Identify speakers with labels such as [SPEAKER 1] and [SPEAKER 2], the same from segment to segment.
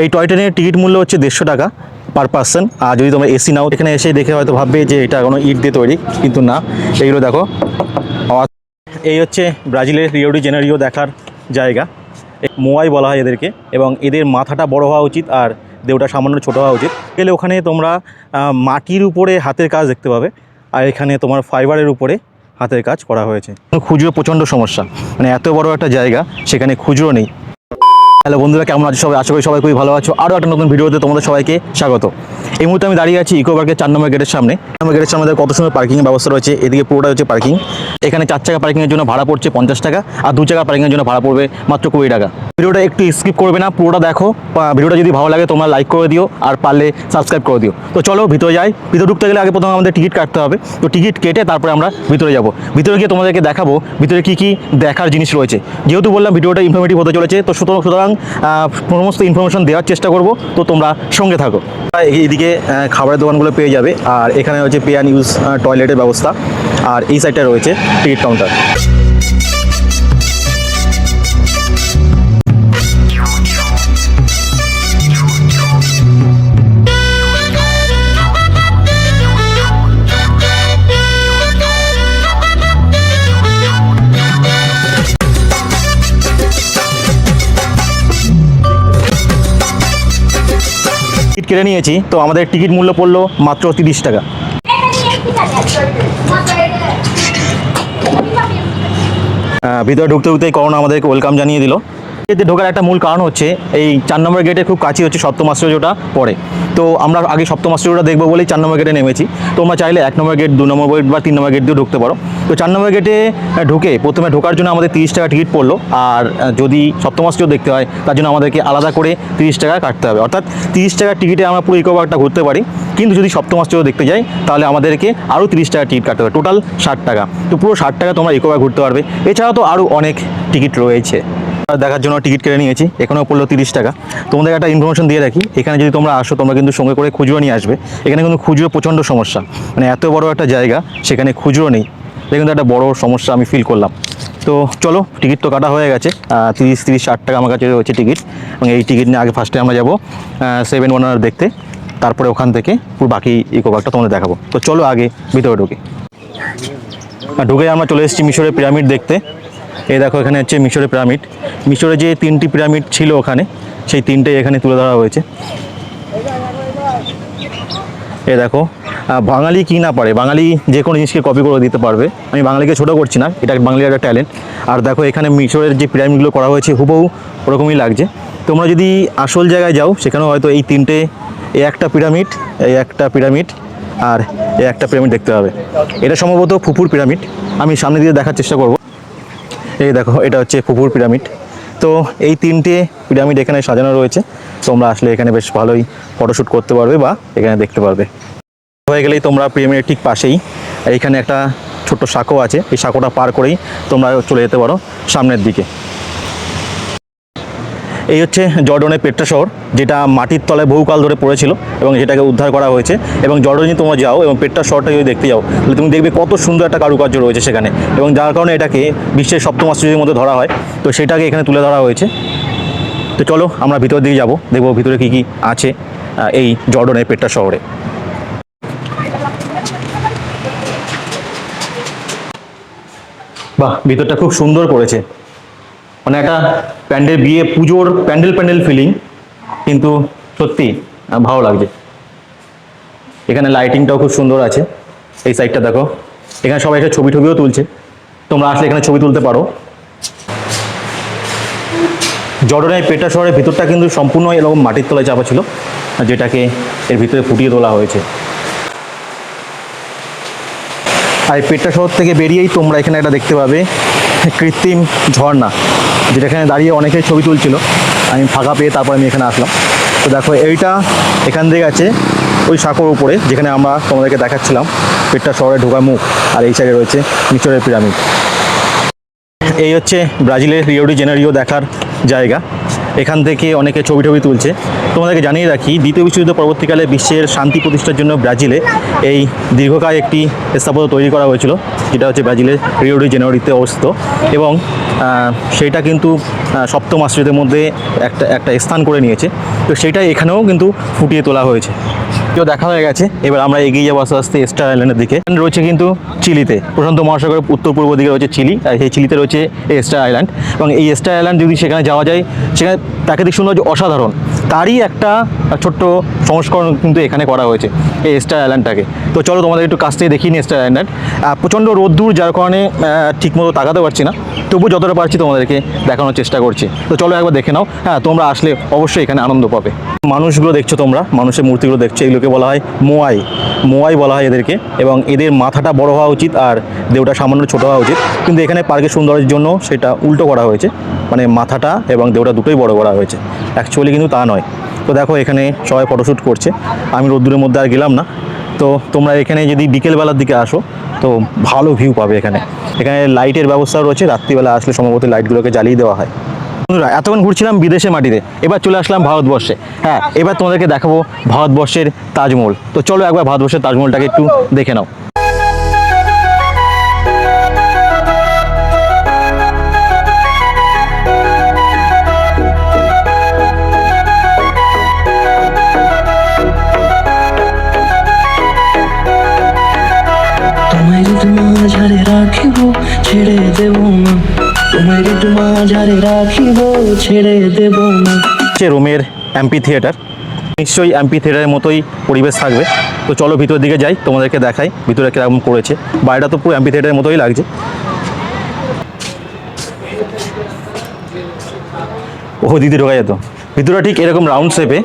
[SPEAKER 1] এই টয় ট্রেনের টিকিট মূল্য হচ্ছে দেড়শো টাকা পার পার্সন আর যদি তোমরা এসি নাও, এখানে এসে দেখে হয়তো ভাববে যে এটা কোনো ইট দিয়ে তৈরি, কিন্তু না। এইগুলো দেখো। এই হচ্ছে ব্রাজিলের রিওডি জেনারিও দেখার জায়গা। মোয়াই বলা হয় এদেরকে, এবং এদের মাথাটা বড় হওয়া উচিত আর দেহটা সামান্য ছোট হওয়া উচিত। গেলে ওখানে তোমরা মাটির উপরে হাতের কাজ দেখতে পাবে, আর এখানে তোমার ফাইবারের উপরে হাতের কাজ করা হয়েছে। খুচরো প্রচণ্ড সমস্যা। মানে এত বড় একটা জায়গা, সেখানে খুচরো নেই। হ্যালো বন্ধুরা, কেমন আছো সবাই? আশা করি সবাই খুবই ভালো আছো। আরও একটা নতুন ভিডিওতে তোমাদের সবাইকে স্বাগত। এই মুহূর্তে আমি দাঁড়িয়ে আছি ইকো পার্কের চার নম্বর গেটের সামনে। নম্বর গেটের সামনে কত সুন্দর পার্কিংয়ের ব্যবস্থা রয়েছে, এদিকে পুরোটা হচ্ছে পার্কিং এখানে চার চাকা পার্কিংয়ের জন্য ভাড়া পড়ছে পঞ্চাশ টাকা, আর দু চাকা পার্কিংয়ের জন্য ভাড়া পড়বে মাত্র কুড়ি টাকা। ভিডিওটা একটু স্কিপ করবে না, পুরোটা দেখো ভিডিওটা যদি ভালো লাগে তোমরা লাইক করে দিও, আর পারলে সাবস্ক্রাইব করে দিও। তো চলো ভিতরে যাই, ভিতরে ঢুকতে গেলে আগে প্রথমে আমাদের টিকিট কাটতে হবে। তো টিকিট কেটে তারপরে আমরা ভিতরে যাব। ভিতরে গিয়ে তোমাদেরকে দেখাবো, ভিতরে কি কি দেখার জিনিস রয়েছে। যেহেতু বললাম ভিডিওটা ইনফরমেটিভ হতে চলেছে, তো সুতরাং সুতরাং সমস্ত ইনফরমেশন দেওয়ার চেষ্টা করব, তো তোমরা সঙ্গে থাকো। এইদিকে খাবারের দোকানগুলো পেয়ে যাবে। আর এখানে হচ্ছে পে অ্যান্ড ইউজ টয়লেটের ব্যবস্থা। আর এই সাইডটা রয়েছে টিকিট কাউন্টার কেটে নিয়েছি, তো আমাদের টিকিট মূল্য পড়ল মাত্র তিরিশ টাকা। ভিতরে ঢুকতে ঢুকতেই করোনা আমাদেরকে ওয়েলকাম জানিয়ে দিল। এতে ঢোকার একটা মূল কারণ হচ্ছে এই চার নম্বর গেটের খুব কাছে হচ্ছে সপ্তম আশ্চর্যটা পড়ে। তো আমরা আগে সপ্তম আশ্চর্যটা দেখব বলেই চার নম্বর গেটে নেমেছি। তোমরা চাইলে এক নম্বর গেট দু নম্বর গেট বা তিন নম্বর গেট দিয়ে ঢুকতে পারো। তো চার নম্বর গেটে ঢুকে প্রথমে ঢোকার জন্য আমাদের তিরিশ টাকা টিকিট পড়ল। আর যদি সপ্তম আশ্চর্য দেখতে হয়, তার জন্য আমাদেরকে আলাদা করে তিরিশ টাকা কাটতে হবে। অর্থাৎ তিরিশ টাকার টিকিটে আমরা পুরো ইকো পার্কটা ঘুরতে পারি। কিন্তু যদি সপ্তম আশ্চর্য দেখতে যাই, তাহলে আমাদেরকে আরও তিরিশ টাকা টিকিট কাটতে হবে। টোটাল ষাট টাকা। তো পুরো ষাট টাকা তোমরা ইকো পার্ক ঘুরতে পারবে। এছাড়াও তো আরও অনেক টিকিট রয়েছে। দেখার জন্য টিকিট কেটে নিয়েছি। এখানেও পড়ল তিরিশ টাকা। তোমাদের একটা ইনফরমেশন দিয়ে রাখি, এখানে যদি তোমরা আসো, তোমরা কিন্তু সঙ্গে করে খুচরো নিয়ে আসবে। এখানে কিন্তু খুচরো প্রচণ্ড সমস্যা। মানে এত বড় একটা জায়গা, সেখানে খুচরো নেই। এটা কিন্তু একটা বড় সমস্যা আমি ফিল করলাম। তো চলো, টিকিট তো কাটা হয়ে গেছে। তিরিশ তিরিশ, ষাট টাকা আমার কাছে রয়েছে টিকিট। এবং এই টিকিট নিয়ে আগে ফার্স্টে আমরা যাব সেভেন ওয়ানার দেখতে। তারপরে ওখান থেকে পুরো বাকি ইকো পার্কটা তোমাদের দেখাবো। তো চলো আগে ভিতরে ঢুকি। ঢুকে আমরা চলে এসেছি মিশরের পিরামিড দেখতে। এই দেখো, এখানে হচ্ছে মিশরের পিরামিড। মিশরে যে তিনটি পিরামিড ছিল ওখানে, সেই তিনটেই এখানে তুলে ধরা হয়েছে। এ দেখো বাঙালি কি না পারে? বাঙালি যে কোনো জিনিসকে কপি করে দিতে পারবে। আমি বাঙালিকে ছোটো করছি না, এটা বাঙালির একটা ট্যালেন্ট আর দেখো, এখানে মিশরের যে পিরামিডগুলো করা হয়েছে, হুবহু ওরকমই লাগছে। তোমরা যদি আসল জায়গায় যাও, সেখানেও হয়তো এই তিনটে, এই একটা পিরামিড, এই একটা পিরামিড, আর এই একটা পিরামিড দেখতে হবে এটা সম্ভবত ফুপুর পিরামিড। আমি সামনে দিয়ে দেখার চেষ্টা করব। এই দেখো, এটা হচ্ছে ফুপুর পিরামিড। তো এই তিনটে পিরামিড এখানে সাজানো রয়েছে। তোমরা আসলে এখানে বেশ ভালোই ফটোশ্যুট করতে পারবে বা এখানে দেখতে পারবে। হয়ে গেলেই তোমরা পিরামিডের ঠিক পাশেই এখানে একটা ছোট্ট সাঁকো আছে। এই সাঁকোটা পার করেই তোমরা চলে যেতে পারো সামনের দিকে। এই হচ্ছে জর্ডনের পেট্রা শহর, যেটা মাটির তলায় বহুকাল ধরে পড়েছিল এবং যেটাকে উদ্ধার করা হয়েছে। এবং জর্ডনে তোমরা যাও এবং পেট্রা শহরটা যদি দেখতে যাও, তাহলে তুমি দেখবে কত সুন্দর একটা কারুকার্য রয়েছে সেখানে। এবং যার কারণে এটাকে বিশ্বের সপ্তম আশ্চর্যের মধ্যে ধরা হয়। তো সেটাকে এখানে তুলে ধরা হয়েছে। তো চলো, আমরা ভিতর দিকে যাব, দেখব ভিতরে কী কী আছে এই জর্ডনের পেট্রা শহরে। বাহ, ভিতরটা খুব সুন্দর করেছে মানে একটা প্যান্ডেল বিয়ে, পুজোর প্যান্ডেল প্যান্ডেল ফিলিং কিন্তু সত্যি ভালো লাগছে। এখানে লাইটিংটাও খুব সুন্দর আছে, এই সাইডটা দেখো। এখানে সবাই এসে ছবি টবিও তুলছে। তোমরা আসলে এখানে ছবি তুলতে পারো। জর্ডনের পেটা শহরের ভিতরটা কিন্তু সম্পূর্ণ এরকম মাটির তলায় চাপা ছিল যেটাকে এর ভিতরে ফুটিয়ে তোলা হয়েছে। আর পেট্রা শহর থেকে বেরিয়েই তোমরা এখানে একটা দেখতে পাবে, কৃত্রিম ঝর্ণা। যেটা এখানে দাঁড়িয়ে অনেকে ছবি তুলছিল। আমি ফাঁকা পেয়ে তারপর আমি এখানে আসলাম। তো দেখো, এইটা এখান থেকে আছে ওই সাঁকোর উপরে, যেখানে আমরা তোমাদেরকে দেখাচ্ছিলাম। পেটটা শহরে ঢোকা মুখ, আর এই সাইডে রয়েছে মিচরের পিরামিড। এই হচ্ছে ব্রাজিলের রিওডি জেনারিও দেখার জায়গা। এখান থেকে অনেকে ছবি টবি তুলছে। তোমাদেরকে জানিয়ে রাখি, দ্বিতীয় বিশ্বযুদ্ধ পরবর্তীকালে বিশ্বের শান্তি প্রতিষ্ঠার জন্য ব্রাজিলে এই দীর্ঘকায় একটি স্থাপত্য তৈরি করা হয়েছিল, যেটা হচ্ছে ব্রাজিলের রিওডি জেনারিতে অবস্থিত। এবং সেটা কিন্তু সপ্তম আশ্রয়দের মধ্যে একটা একটা স্থান করে নিয়েছে। তো সেটাই এখানেও কিন্তু ফুটিয়ে তোলা হয়েছে। কেউ দেখা হয়ে গেছে, এবার আমরা এগিয়ে যাব আস্তে আস্তে স্টার আইল্যান্ডের দিকে। রয়েছে কিন্তু চিলিতে, প্রশান্ত মহাসাগরের উত্তর পূর্ব দিকে রয়েছে চিলি, আর সেই চিলিতে রয়েছে এই স্টার আইল্যান্ড এবং এই স্টার আইল্যান্ড যদি সেখানে যাওয়া যায়, সেখানে প্রাকৃতিক সৌন্দর্য অসাধারণ। তারই একটা ছোট্ট সংস্করণ কিন্তু এখানে করা হয়েছে, এই স্টার আইল্যান্ডটাকে তো চলো তোমাদের একটু কাছ থেকে দেখিয়ে নিই স্টার আইল্যান্ড প্রচণ্ড রোদ্দুর, যার কারণে ঠিকমতো তাকাতে পারছি না। তবু যতটা পারছি তোমাদেরকে দেখানোর চেষ্টা করছি। তো চলো একবার দেখে নাও। হ্যাঁ তোমরা আসলে অবশ্যই এখানে আনন্দ পাবে। মানুষগুলো দেখছ তোমরা, মানুষের মূর্তিগুলো দেখছ এগুলোকে বলা হয় মোয়াই। মোয়াই বলা হয় এদেরকে এবং এদের মাথাটা বড় হওয়া উচিত আর দেহটা সামান্য ছোট হওয়া উচিত। কিন্তু এখানে পার্কের সৌন্দর্যের জন্য সেটা উল্টো করা হয়েছে। মানে মাথাটা এবং দেহটা দুটোই বড় করা হয়েছে। অ্যাকচুয়ালি কিন্তু তা নয়। তো দেখো এখানে সবাই ফটোশ্যুট করছে। আমি রোদ্দুরের মধ্যে আর গেলাম না। তো তোমরা এখানে যদি বিকেলবেলার দিকে আসো, তো ভালো ভিউ পাবে এখানে। এখানে লাইটের ব্যবস্থা রয়েছে। রাত্রিবেলা আসলে সম্ভবত লাইটগুলোকে জ্বালিয়ে দেওয়া হয়। বন্ধুরা, এতক্ষণ ঘুরছিলাম বিদেশে মাটিতে। এবার চলে আসলাম ভারতবর্ষে। হ্যাঁ এবার তোমাদেরকে দেখাবো ভারতবর্ষের তাজমহল। তো চলো একবার ভারতবর্ষের তাজমহলটাকে একটু দেখে নাও।
[SPEAKER 2] মাঝারে রাখিব, ছেড়ে দেব না।
[SPEAKER 1] রোমের অ্যাম্পি থিয়েটার। নিশ্চয়ই অ্যাম্পি থিয়েটারের মতোই পরিবেশ থাকবে। তো চলো ভিতরের দিকে যাই, তোমাদেরকে দেখাই ভিতরে কীরকম করেছে। বাইরেটা তো পুরো অ্যাম্পি থিয়েটারের মতোই লাগছে। ও দিদি ঢোকা যেত। ভিতরে ঠিক এরকম রাউন্ড শেপে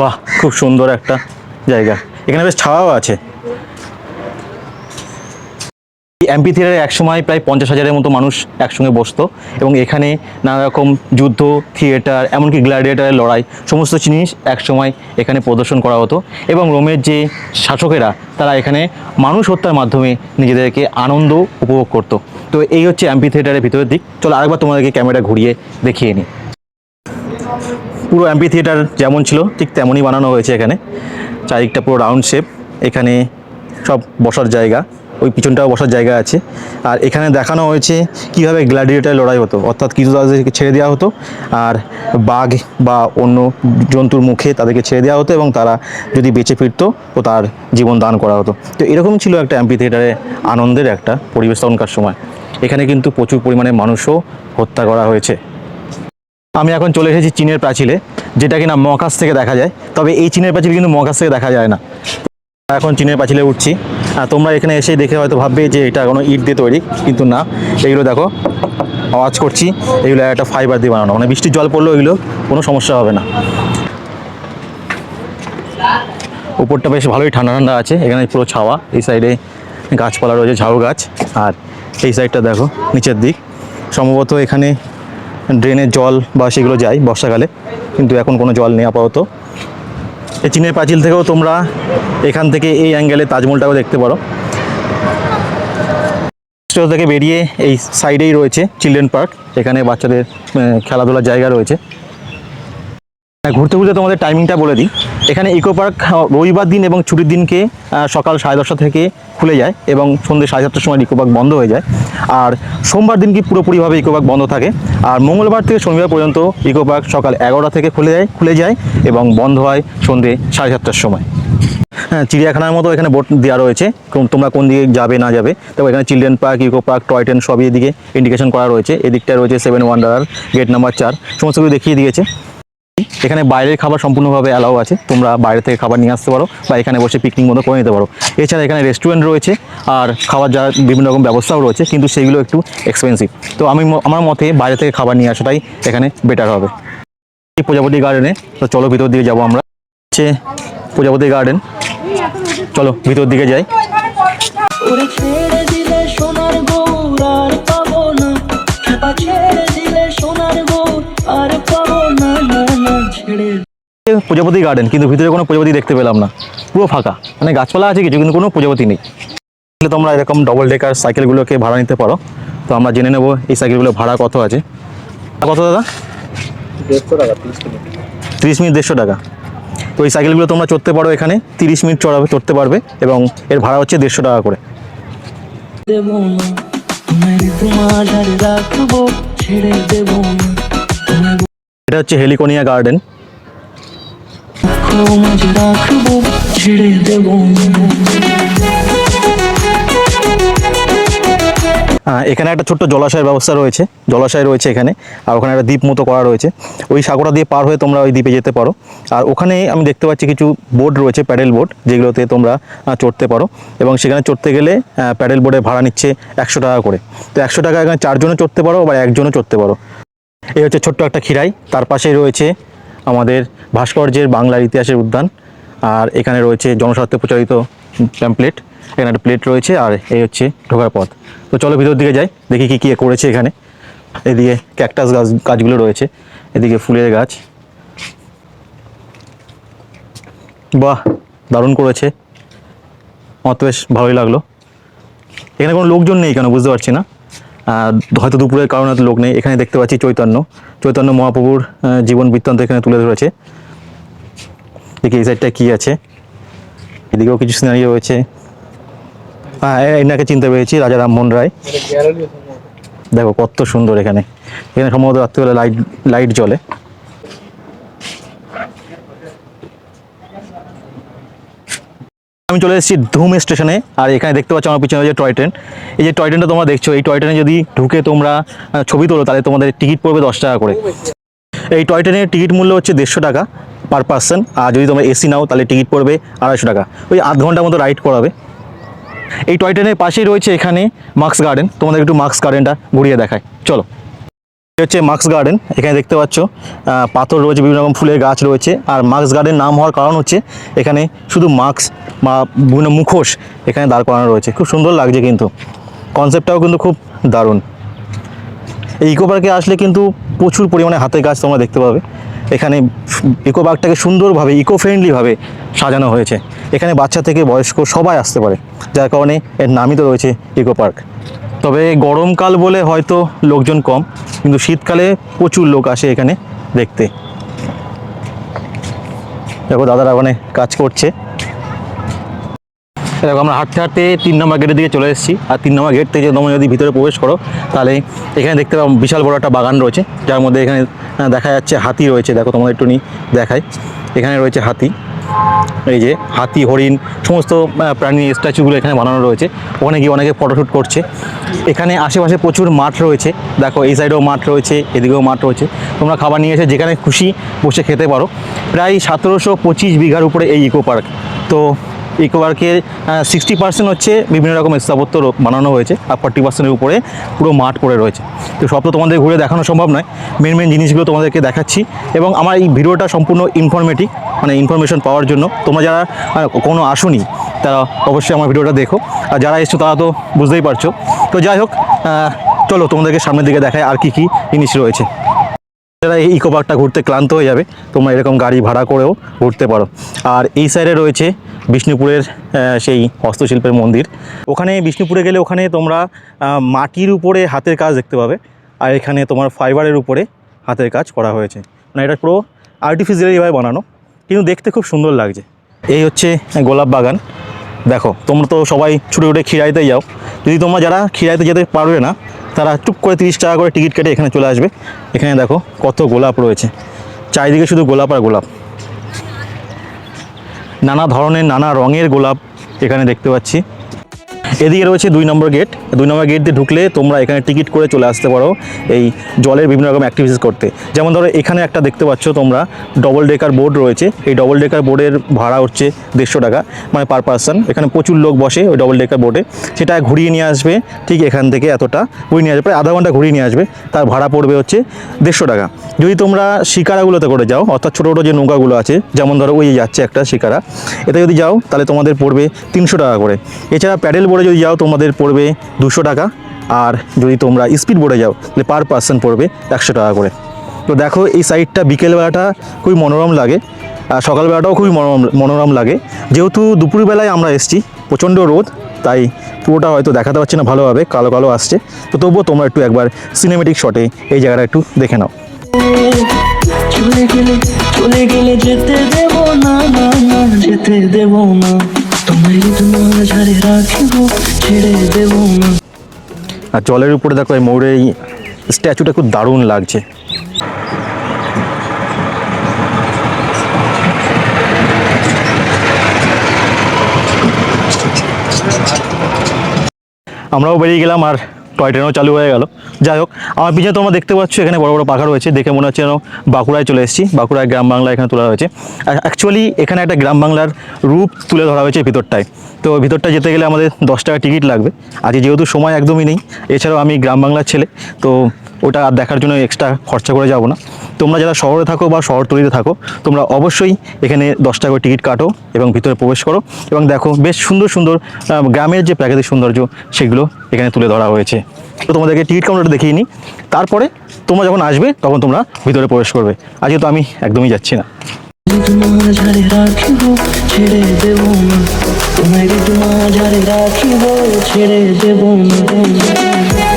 [SPEAKER 1] বাহ, খুব সুন্দর একটা জায়গা। এখানে বেশ ছাওয়াও আছে। এমপি থিয়েটারে একসময় প্রায় পঞ্চাশ হাজারের মতো মানুষ একসঙ্গে বসতো এবং এখানে নানা রকম যুদ্ধ, থিয়েটার, এমনকি গ্ল্যাডিয়েটারের লড়াই, সমস্ত জিনিস একসময় এখানে প্রদর্শন করা হতো এবং রোমের যে শাসকেরা, তারা এখানে মানুষ হত্যার মাধ্যমে নিজেদেরকে আনন্দ উপভোগ করতো। তো এই হচ্ছে এমপি থিয়েটারের ভিতরের দিক। চলো আরেকবার তোমাদেরকে ক্যামেরা ঘুরিয়ে দেখিয়ে নিই। পুরো অ্যাম্পি থিয়েটার যেমন ছিল, ঠিক তেমনই বানানো হয়েছে এখানে। চারিদিকটা পুরো রাউন্ড শেপ এখানে সব বসার জায়গা, ওই পিছনটাও বসার জায়গা আছে। আর এখানে দেখানো হয়েছে কীভাবে গ্ল্যাডিয়েটার লড়াই হতো, অর্থাৎ কিছু তাদেরকে ছেড়ে দেওয়া হতো, আর বাঘ বা অন্য জন্তুর মুখে তাদেরকে ছেড়ে দেওয়া হতো এবং তারা যদি বেঁচে ফিরতো তো তার জীবন দান করা হতো। তো এরকম ছিল একটা অ্যাম্পি থিয়েটারে আনন্দের একটা পরিবেশ তখনকার সময়। এখানে কিন্তু প্রচুর পরিমাণে মানুষও হত্যা করা হয়েছে। আমি এখন চলে এসেছি চীনের প্রাচীলে যেটা কিনা মহাকাশ থেকে দেখা যায়। তবে এই চীনের প্রাচীল কিন্তু মহাকাশ থেকে দেখা যায় না। এখন চীনের প্রাচীলে উঠছি। আর তোমরা এখানে এসে দেখে হয়তো ভাববে যে এটা কোনো ইট দিয়ে তৈরি, কিন্তু না। এইগুলো দেখো, আওয়াজ করছি। এগুলো একটা ফাইবার দিয়ে বানানো। মানে বৃষ্টির জল পড়লেও এগুলো কোনো সমস্যা হবে না। উপরটা বেশ ভালোই ঠান্ডা ঠান্ডা আছে। এখানে পুরো ছাওয়া। এই সাইডে গাছপালা রয়েছে ঝাউ গাছ আর এই সাইডটা দেখো, নিচের দিক। সম্ভবত এখানে ড্রেনের জল বা সেগুলো যায় বর্ষাকালে, কিন্তু এখন কোনো জল নেই আপাতত। এই চীনের পাঁচিল থেকেও তোমরা এখান থেকে এই অ্যাঙ্গেলে তাজমহলটাও দেখতে পারো। থেকে বেরিয়ে এই সাইডেই রয়েছে চিলড্রেন পার্ক এখানে বাচ্চাদের খেলাধুলার জায়গা রয়েছে। ঘুরতে ঘুরতে তোমাদের টাইমিংটা বলে দিই। এখানে ইকো পার্ক রবিবার দিন এবং ছুটির দিনকে সকাল সাড়ে দশটা থেকে খুলে যায় এবং সন্ধ্যে সাড়ে সাতটার সময় ইকো পার্ক বন্ধ হয়ে যায়। আর সোমবার দিন কি পুরোপুরিভাবে ইকো পার্ক বন্ধ থাকে? আর মঙ্গলবার থেকে শনিবার পর্যন্ত ইকো পার্ক সকাল এগারোটা থেকে খুলে যায় খুলে যায় এবং বন্ধ হয় সন্ধ্যে সাড়ে সাতটার সময়। হ্যাঁ চিড়িয়াখানার মতো এখানে বোট দেওয়া রয়েছে। তোমরা কোন দিকে যাবে, না যাবে তবে এখানে children park eco park toy train সবই এদিকে ইন্ডিকেশন করা রয়েছে। এদিকটা রয়েছে সেভেন ওয়ান্ডার গেট নাম্বার চার, সমস্ত কিছু দেখিয়ে দিয়েছে। এখানে বাইরের খাবার সম্পূর্ণভাবে অ্যালাউ আছে। তোমরা বাইরে থেকে খাবার নিয়ে আসতে পারো বা এখানে বসে পিকনিক মতো করে নিতে পারো। এছাড়া এখানে রেস্টুরেন্ট রয়েছে আর খাবার যাওয়ার বিভিন্ন রকম ব্যবস্থাও রয়েছে, কিন্তু সেইগুলো একটু এক্সপেন্সিভ তো আমি আমার মতে বাইরে থেকে খাবার নিয়ে আসাটাই এখানে বেটার হবে। এই প্রজাপতি গার্ডেনে তো চলো ভিতর দিকে যাব আমরা। হচ্ছে প্রজাপতি গার্ডেন চলো ভিতর দিকে যাই। প্রজাপতি গার্ডেন কিন্তু ভিতরে কোনো প্রজাপতি দেখতে পেলাম না। পুরো ফাঁকা। মানে গাছপালা আছে কিছু কিন্তু কোনো প্রজাপতি নেই। তাহলে তোমরা এরকম ডবল ডেকার সাইকেলগুলোকে ভাড়া নিতে পারো। তো আমরা জেনে নেব এই সাইকেলগুলো ভাড়া কত আছে। কত দাদা? তিরিশ মিনিট। দেড়শো টাকা। তো এই সাইকেলগুলো তোমরা চড়তে পারো এখানে। তিরিশ মিনিট চড়াবে চড়তে পারবে এবং এর ভাড়া হচ্ছে দেড়শো টাকা করে। এটা হচ্ছে হেলিকোনিয়া গার্ডেন
[SPEAKER 2] রাখব
[SPEAKER 1] এখানে একটা ছোট্ট জলাশয়ের ব্যবস্থা রয়েছে, জলাশয় রয়েছে এখানে, আর ওখানে একটা দ্বীপ মতো করা রয়েছে। ওই সাগরা দিয়ে পার হয়ে তোমরা ওই দ্বীপে যেতে পারো। আর ওখানে আমি দেখতে পাচ্ছি কিছু বোট রয়েছে, প্যাডেল বোট, যেগুলোতে তোমরা চড়তে পারো। এবং সেখানে চড়তে গেলে প্যাডেল বোর্ডে ভাড়া নিচ্ছে একশো টাকা করে। তো একশো টাকা এখানে চারজনও চড়তে পারো বা একজনও চড়তে পারো। এই হচ্ছে ছোট্ট একটা খিরাই, তার পাশেই রয়েছে আমাদের ভাস্কর্যের বাংলার ইতিহাসের উদ্যান। আর এখানে রয়েছে জনস্বার্থে প্রচারিত প্যাম্পলেট এখানে একটা প্লেট রয়েছে আর এই হচ্ছে ঢোকার পথ। তো চলো ভিতর দিকে যাই, দেখি কী কী করেছে এখানে। এদিকে ক্যাকটাস গাছ, গাছগুলো রয়েছে, এদিকে ফুলের গাছ। বাহ, দারুণ করেছে। আমার তো বেশ ভালোই লাগল। এখানে কোনো লোকজন নেই কেন? বুঝতে পারছি না। হয়তো দুপুরের কারণে লোক নেই। এখানে দেখতে পাচ্ছি চৈতন্য। চৈতন্য মহাপ্রভুর জীবন বৃত্তান্ত এখানে তুলে ধরেছে। দেখি এই সাইডটা কী আছে। এদিকেও কিছু সিনারি রয়েছে। হ্যাঁ এনাকে চিনতে পেরেছি, রাজা রামমোহন রায়। দেখো কত সুন্দর এখানে। এখানে সম্ভবত রাত্রিবেলা লাইট লাইট জ্বলে। আমি চলে এসেছি ধুম স্টেশনে, আর এখানে দেখতে পাচ্ছ আমার পিছনে যে টয় ট্রেন। এই যে টয় ট্রেনটা তোমরা দেখছ, এই টয় ট্রেনে যদি ঢুকে তোমরা ছবি তোলো, তাহলে তোমাদের টিকিট পড়বে দশ টাকা করে। এই টয় ট্রেনের টিকিট মূল্য হচ্ছে দেড়শো টাকা পার পার্সন, আর যদি তোমরা এসি নাও, তাহলে টিকিট পড়বে আড়াইশো টাকা। ওই আধ ঘণ্টার মতো রাইড করাবে। এই টয় ট্রেনের পাশেই রয়েছে এখানে মার্কস গার্ডেন তোমাদের একটু মার্কস গার্ডেনটা ঘুরিয়ে দেখায়। চলো। এই হচ্ছে মাক্স গার্ডেন এখানে দেখতে পাচ্ছ পাথর রয়েছে, বিভিন্ন রকম ফুলের গাছ রয়েছে, আর মাক্স গার্ডেন নাম হওয়ার কারণ হচ্ছে, এখানে শুধু মাক্স বা বিভিন্ন মুখোশ এখানে দাঁড় করানো রয়েছে। খুব সুন্দর লাগছে কিন্তু। কনসেপ্টটাও কিন্তু খুব দারুণ। এই ইকো পার্কে আসলে কিন্তু প্রচুর পরিমাণে হাতের গাছ তোমরা দেখতে পাবে। এখানে ইকো পার্কটাকে সুন্দরভাবে ইকো ফ্রেন্ডলিভাবে সাজানো হয়েছে। এখানে বাচ্চা থেকে বয়স্ক সবাই আসতে পারে। যার কারণে এর নামই তো রয়েছে ইকো পার্ক তবে গরমকাল বলে হয়তো লোকজন কম, কিন্তু শীতকালে প্রচুর লোক আসে এখানে দেখতে। দেখো দাদারা ওখানে কাজ করছে। দেখো আমরা হাঁটতে হাঁটতে তিন নম্বর গেটের দিকে চলে এসেছি। আর তিন নম্বর গেট থেকে তোমরা যদি ভিতরে প্রবেশ করো, তাহলে এখানে দেখতে পাবো বিশাল বড় একটা বাগান রয়েছে, যার মধ্যে এখানে দেখা যাচ্ছে হাতি রয়েছে। দেখো তোমাদের একটু নি দেখায় এখানে রয়েছে হাতি। এই যে হাতি, হরিণ, সমস্ত প্রাণী স্ট্যাচুগুলো এখানে বানানো রয়েছে। ওখানে গিয়ে অনেকে ফটোশ্যুট করছে। এখানে আশেপাশে প্রচুর মাঠ রয়েছে। দেখো, এই সাইডেও মাঠ রয়েছে, এদিকেও মাঠ রয়েছে। তোমরা খাবার নিয়ে এসে যেখানে খুশি বসে খেতে পারো। প্রায় সতেরোশো পঁচিশ বিঘার উপরে এই ইকো পার্ক তো ইকো পার্কের সিক্সটি পার্সেন্ট হচ্ছে বিভিন্ন রকম স্থাপত্য বানানো হয়েছে আর ফর্টি পার্সেন্টের উপরে পুরো মাঠ পড়ে রয়েছে। তো সব তো তোমাদের ঘুরে দেখানো সম্ভব নয়। মেন মেন জিনিসগুলো তোমাদেরকে দেখাচ্ছি এবং আমার এই ভিডিওটা সম্পূর্ণ ইনফরমেটিভ মানে ইনফরমেশন পাওয়ার জন্য। তোমরা যারা কোনো আসুনি, তারা অবশ্যই আমার ভিডিওটা দেখো। আর যারা এসছো, তারা তো বুঝতেই পারছ। তো যাই হোক চলো তোমাদেরকে সামনের দিকে দেখায় আর কী কী জিনিস রয়েছে। যারা এই ইকো পার্কটা ঘুরতে ক্লান্ত হয়ে যাবে, তোমরা এরকম গাড়ি ভাড়া করেও ঘুরতে পারো। আর এই সাইডে রয়েছে বিষ্ণুপুরের সেই হস্তশিল্পের মন্দির। ওখানে বিষ্ণুপুরে গেলে ওখানে তোমরা মাটির উপরে হাতের কাজ দেখতে পাবে, আর এখানে তোমার ফাইবারের উপরে হাতের কাজ করা হয়েছে। মানে এটা পুরো আর্টিফিশিয়ালিভাবে বানানো, কিন্তু দেখতে খুব সুন্দর লাগছে। এই হচ্ছে গোলাপ বাগান। দেখো, তোমরা তো সবাই ছুটে ছুটে খিরাইতে যাও। যদি তোমরা যারা খিরাইতে যেতে পারবে না তারা টুক করে তিরিশ টাকা করে টিকিট কেটে এখানে চলে আসবে। এখানে দেখো কত গোলাপ রয়েছে। চারিদিকে শুধু গোলাপ আর গোলাপ। নানা ধরনের, নানা রঙের গোলাপ এখানে দেখতে পাচ্ছি। এদিকে রয়েছে দুই নম্বর গেট। দুই নম্বর গেট দিয়ে ঢুকলে তোমরা এখানে টিকিট করে চলে আসতে পারো এই জলের বিভিন্ন রকম অ্যাক্টিভিটিস করতে। যেমন ধরো এখানে একটা দেখতে পাচ্ছ তোমরা ডবল ডেকার বোর্ড রয়েছে। এই ডবল ডেকার বোর্ডের ভাড়া হচ্ছে দেড়শো টাকা। মানে পার পার্সন এখানে প্রচুর লোক বসে ওই ডবল ডেকার বোর্ডে সেটা ঘুরিয়ে নিয়ে আসবে ঠিক এখান থেকে এতটা। ঘুরিয়ে নিয়ে আসবে, প্রায় আধা ঘণ্টা ঘুরিয়ে নিয়ে আসবে। তার ভাড়া পড়বে হচ্ছে দেড়শো টাকা। যদি তোমরা শিকারাগুলোতে করে যাও, অর্থাৎ ছোটো ছোটো যে নৌকাগুলো আছে, যেমন ধরো ওই যাচ্ছে একটা শিকারা, এতে যদি যাও তাহলে তোমাদের পড়বে তিনশো টাকা করে। এছাড়া প্যাডেল বোর্ডে যদি যাও, তোমাদের পড়বে দুশো টাকা। আর যদি তোমরা স্পিড বোর্ডে যাও, তাহলে পার পার্সন পড়বে একশো টাকা করে। তো দেখো, এই সাইডটা বিকেলবেলাটা খুবই মনোরম লাগে। আর সকালবেলাটাও খুবই মনোরম মনোরম লাগে। যেহেতু দুপুরবেলায় আমরা এসেছি, প্রচণ্ড রোদ, তাই পুরোটা হয়তো দেখাতে পারছি না ভালোভাবে, কালো কালো আসছে। তো তবুও তোমরা একটু একবার সিনেমেটিক শটে এই জায়গাটা একটু দেখে নাও।
[SPEAKER 2] চলে গেলে চলে গেলে যেতে দেব না না, যেতে দেব না।
[SPEAKER 1] আর জলের উপরে দেখো, এই ময়ূরের এই স্ট্যাচুটা খুব দারুণ লাগছে। আমরাও বেরিয়ে গেলাম আর টয় ট্রেনও চালু হয়ে গেল। যাই হোক, আমার পিছনে তোমরা দেখতে পাচ্ছ, এখানে বড় বড় পাখা রয়েছে। দেখে মনে হচ্ছে যেন বাঁকুড়ায় চলে এসেছি। বাঁকুড়ায় গ্রাম বাংলা এখানে তোলা হয়েছে। অ্যাকচুয়ালি এখানে একটা গ্রাম বাংলার রূপ তুলে ধরা হয়েছে ভিতরটায়। তো ভিতরটা যেতে গেলে আমাদের দশ টাকা টিকিট লাগবে। আজকে যেহেতু সময় একদমই নেই, এছাড়াও আমি গ্রাম বাংলার ছেলে, তো ওটা দেখার জন্য এক্সট্রা খরচা করে যাব না। তোমরা যারা শহরে থাকো বা শহরতলিতে থাকো, তোমরা অবশ্যই এখানে দশ টাকা টিকিট কাটো এবং ভিতরে প্রবেশ করো। এবং দেখো, বেশ সুন্দর সুন্দর গ্রামের যে প্রাকৃতিক সৌন্দর্য, সেগুলো এখানে তুলে ধরা হয়েছে। তো তোমাদেরকে টিকিট কাউন্টারটা দেখিয়ে নিই। তারপরে তোমরা যখন আসবে, তখন তোমরা ভিতরে প্রবেশ করবে। আজকে তো আমি একদমই যাচ্ছি না।
[SPEAKER 2] ছেড়ে ছেড়ে না।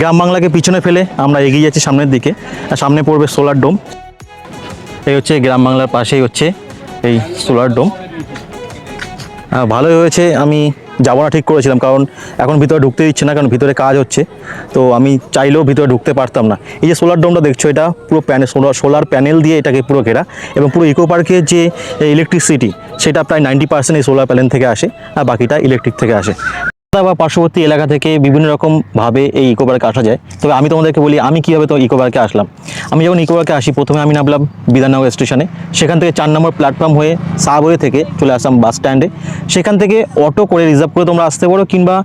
[SPEAKER 1] গ্রাম বাংলাকে পিছনে ফেলে আমরা এগিয়ে যাচ্ছি সামনের দিকে। আর সামনে পড়বে সোলার ডোম। এই হচ্ছে গ্রাম বাংলার পাশেই হচ্ছে এই সোলার ডোম। ভালোই হয়েছে, আমি যাব না ঠিক করেছিলাম, কারণ এখন ভিতরে ঢুকতে দিচ্ছে না, কারণ ভিতরে কাজ হচ্ছে। তো আমি চাইলেও ভিতরে ঢুকতে পারতাম না। এই যে সোলার ডোমটা দেখছ, এটা পুরো প্যানেল সোলার সোলার প্যানেল দিয়ে এটাকে পুরো ঘেরা এবং পুরো ইকো পার্কের যে ইলেকট্রিসিটি সেটা প্রায় নাইনটি পার্সেন্ট এই সোলার প্যানেল থেকে আসে, আর বাকিটা ইলেকট্রিক থেকে আসে। বা পার্শ্ববর্তী এলাকা থেকে বিভিন্ন রকম ভাবে এই ইকো পার্কে আসা যায়। তবে আমি তোমাদেরকে বলি, আমি কীভাবে তো ইকো পার্কে আসলাম? আমি যখন ইকো পার্কে আসি, প্রথমে আমি নামলাম বিধাননগর স্টেশনে সেখান থেকে চার নম্বর প্ল্যাটফর্ম হয়ে সাবওয়ে থেকে চলে আসলাম বাস স্ট্যান্ডে সেখান থেকে অটো করে রিজার্ভ করে তোমরা আসতে পারো, কিংবা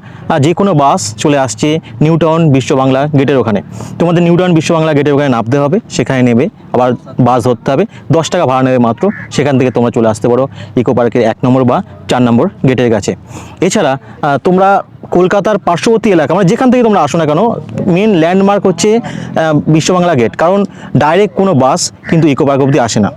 [SPEAKER 1] যে কোনো বাস চলে আসছে নিউ টাউন বিশ্ব বাংলা গেটের ওখানে। তোমাদের নিউ টাউন বিশ্ব বাংলা গেটের ওখানে নামতে হবে, সেখানে নেবে, আবার বাস ধরতে হবে। দশ টাকা ভাড়া নেবে মাত্র, সেখান থেকে তোমরা চলে আসতে পারো ইকো পার্কের এক নম্বর বা চার নম্বর গেটের কাছে। এছাড়া তোমরা কলকাতার পার্শ্ববর্তী এলাকা মানে যেখান থেকে তোমরা আসো না কেন মেন ল্যান্ডমার্ক হচ্ছে বিশ্ববাংলা গেট কারণ ডাইরেক্ট কোনো বাস কিন্তু ইকো পার্ক অবধি আসে না।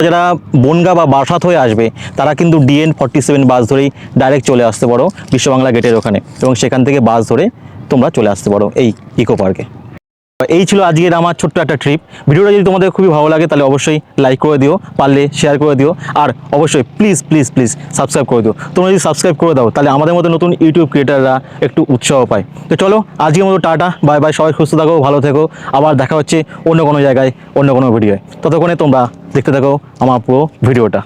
[SPEAKER 1] যারা বনগা বা বাসাত হয়ে আসবে, তারা কিন্তু ডিএন ফর্টি সেভেন বাস ধরেই ডাইরেক্ট চলে আসতে পারো বিশ্ববাংলা গেটের ওখানে এবং সেখান থেকে বাস ধরে তোমরা চলে আসতে পারো এই ইকো পার্কে এই ছিল আজকের আমার ছোট্ট একটা ট্রিপ ভিডিওটা যদি তোমাদের খুবই ভালো লাগে, তাহলে অবশ্যই লাইক করে দিও, পারলে শেয়ার করে দিও, আর অবশ্যই প্লিজ প্লিজ প্লিজ সাবস্ক্রাইব করে দিও। তোমরা যদি সাবস্ক্রাইব করে দাও, তাহলে আমাদের মতো নতুন ইউটিউব ক্রিয়েটাররা একটু উৎসাহ পায়। তো চলো, আজকের মতো টাটা বাই বাই সবাই সুস্থ থাকো, ভালো থেকো। আবার দেখা হচ্ছে অন্য কোনো জায়গায়, অন্য কোনো ভিডিওয় ততক্ষণে তোমরা দেখতে থাকো আমার পুরো ভিডিওটা।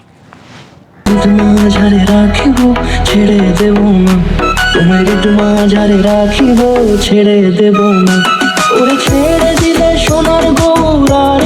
[SPEAKER 2] ছেড়ে না। তোমার রাখিব, ছেড়ে না। ওরে ছেড়ে দিলে সোনার গৌরার